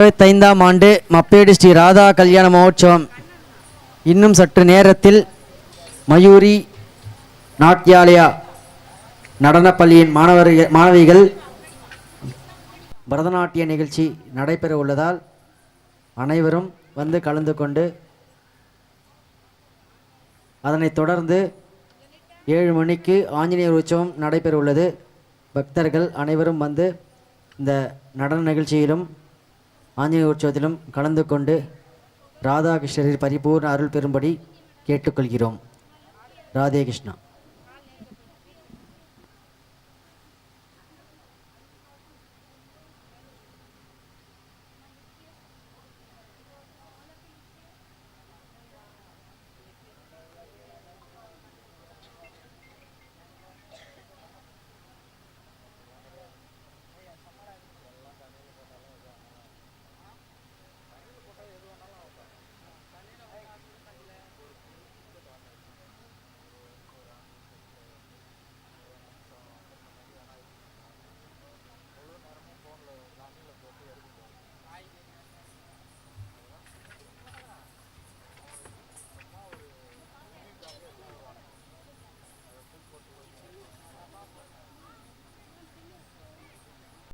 இருபத்தைந்தாம் ஆண்டு மப்பேடு ஸ்ரீ ராதா கல்யாண மகோற்சவம் இன்னும் சற்று நேரத்தில் மயூரி நாட்டியாலயா நடனப்பள்ளியின் மாணவர்கள் மாணவிகள் பரதநாட்டிய நிகழ்ச்சி நடைபெற உள்ளதால் அனைவரும் வந்து கலந்து கொண்டு அதனைத் தொடர்ந்து ஏழு மணிக்கு ஆஞ்சநேயர் உற்சவம் நடைபெற உள்ளது. பக்தர்கள் அனைவரும் வந்து இந்த நடன நிகழ்ச்சியிலும் ஆஞ்சநேய உற்சவத்திலும் கலந்து கொண்டு ராதாகிருஷ்ணரின் பரிபூர்ண அருள் பெறும்படி கேட்டுக்கொள்கிறோம். ராதே கிருஷ்ணா.